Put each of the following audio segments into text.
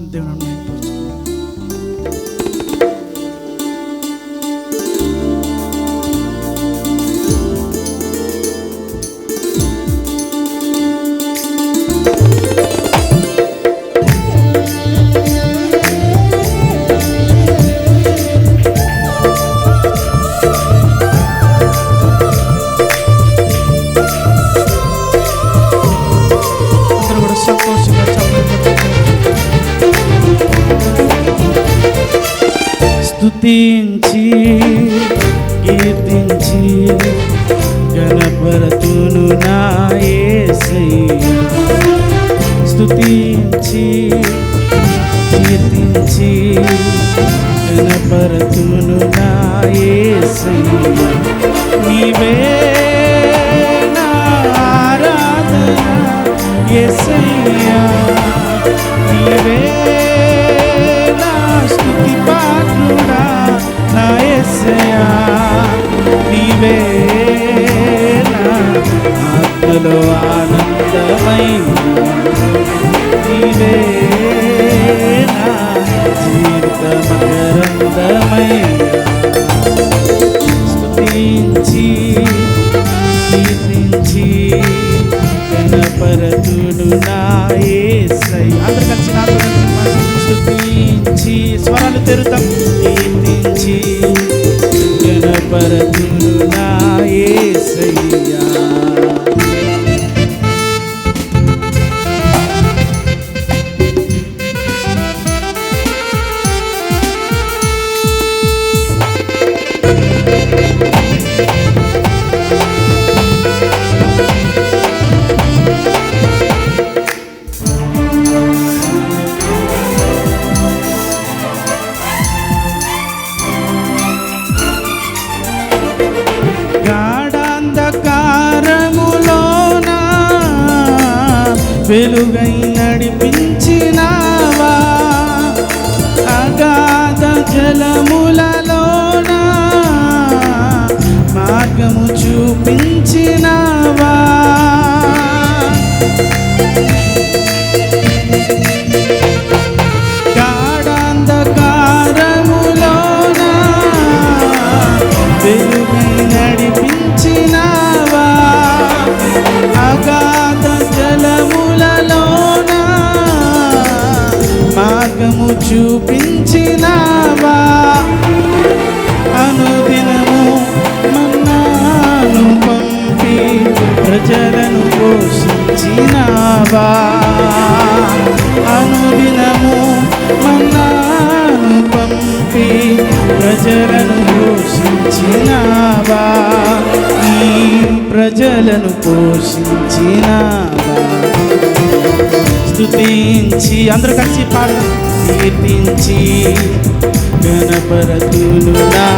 దేవుని మహిమపరచుకుందాం. కీర్తించి కీర్తించి గణపరతును నా స్తుతించి కీర్తించి గణపరతును నా నీవే నా ఆరాధన యేసయ్యా నీవే ఆత్మలో ఆనందమైన నీవే నా జీవిత మకరందమైన కీర్తించి గణపరతుడు నా అందరు కలిసి నాతో స్వరాలు తెరుతాం. వెలుగై నడిపించినావా? అగాధ జలములలోన? మార్గము చూపించినావా? చూపించినావా? అనుదినము మన్నాను పంపి ప్రజలను పోషించినావా? అనుదినము మన్నాను పంపి ప్రజలను పోషించినావా? ఈ ప్రజలను పోషించినా స్తుతించి అందరూ కలిసి పాడు కీర్తించి గణపరతులు నా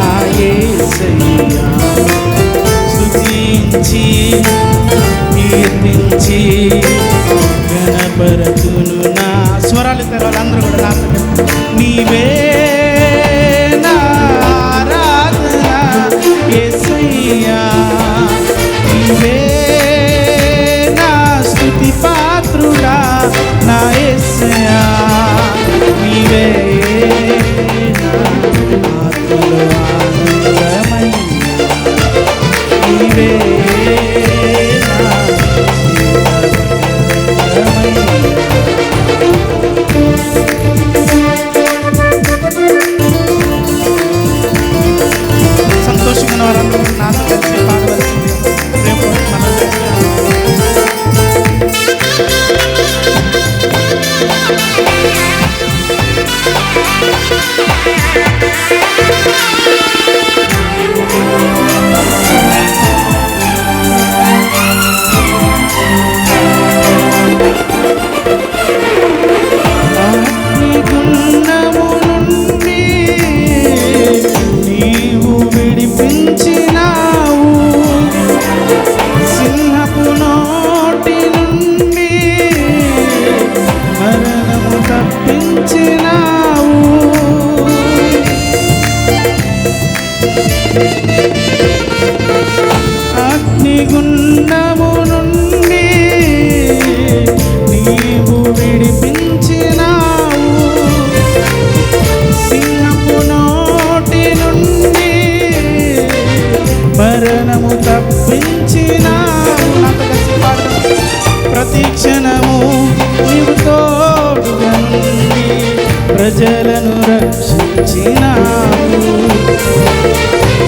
స్తుతించి కీర్తించి గణపరతులు నా స్వరాలు తెరవాలి అందరూ కూడా నాతో నీవే నారాధన ఆరాధన నా క్షణము నీవు తోడుగా ప్రజలను రక్షించిన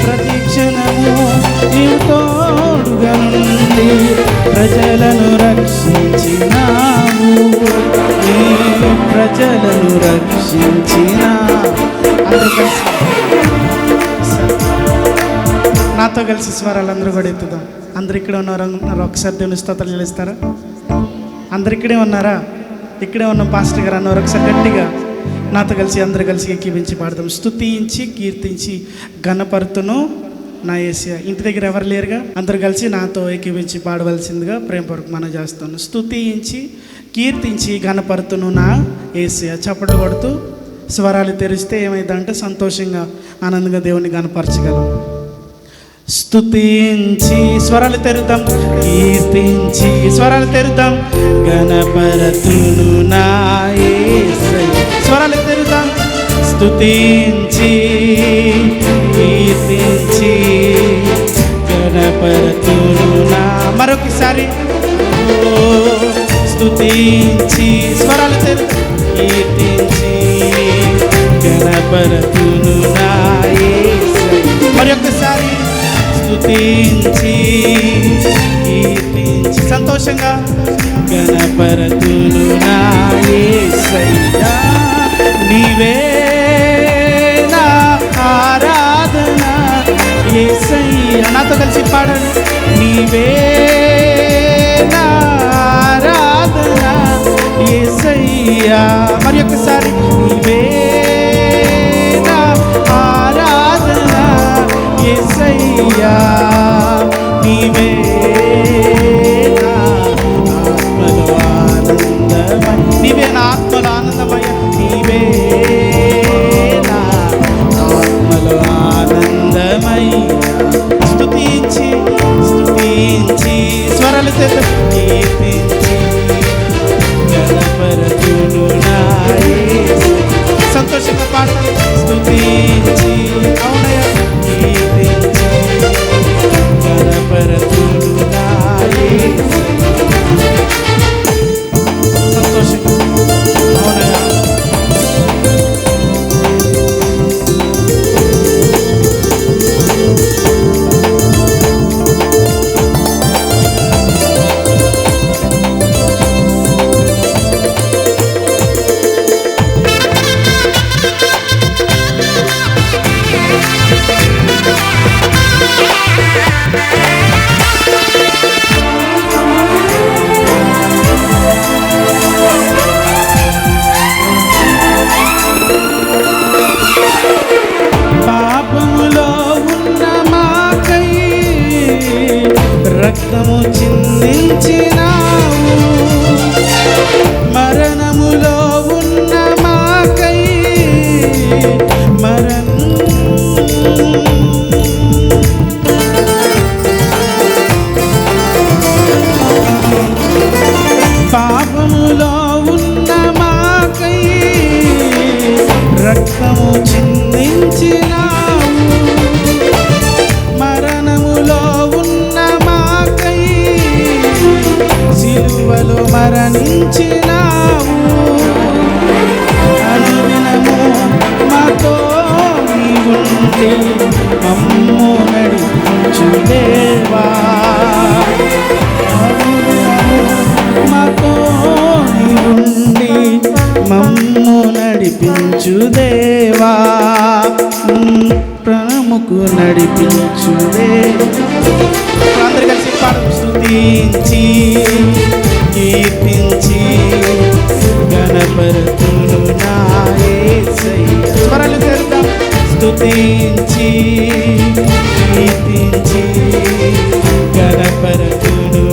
ప్రతిక్షణము నీవు తోడుగా నుండి ప్రజలను రక్షించినావు. నీ ప్రజలను రక్షించిన. నాతో కలిసి స్వరాలు అందరూ కూడా ఎత్తుదాం. అందరు ఇక్కడ ఉన్నారు ఒకసారి దేవుని స్తోత్రాలు చేస్తారా అందరు ఇక్కడే ఉన్నారా? ఇక్కడే ఉన్న పాస్టర్ గారు అన్నారు ఒకసారి గట్టిగా నాతో కలిసి అందరు కలిసి ఎక్కిపించి పాడదాం. స్తుతించి కీర్తించి గణపరుతును నా ఏసియా ఇంటి దగ్గర ఎవరు లేరుగా? అందరు కలిసి నాతో ఎక్కిపించి పాడవలసిందిగా ప్రేమపూర్వక మనం చేస్తాను స్థుతించి కీర్తించి గణపరుతును నా ఏసియా చప్పట కొడుతూ స్వరాలు తెరిస్తే ఏమైందంటే సంతోషంగా ఆనందంగా దేవుని గణపరచగలం స్తుతించి స్వరాలు తెరుద్దాం. కీర్తించి స్వరాలు తెరుద్దాం. గణపరతును నా స్వరాలు తెరుతాం స్తుతించి కీర్తించి గణపరతును నా. మరొకసారి. స్తుతించి స్వరాలు తెరు కీర్తించి గణపరతును నా మరొకసారి. స్థుతించి కీర్తించి. సంతోషంగా. గణపరతులు నా నీవే నా ఆరాధన. యేసయ్యా నాతో కలిసి పాడండి. నీవే నా నడిపించుదే అందరు కలిసి పాడు స్తుతించి కీర్తించి గణపరతులు నా యేసయ్య. స్వరాలు కీర్తించి గణపరతులు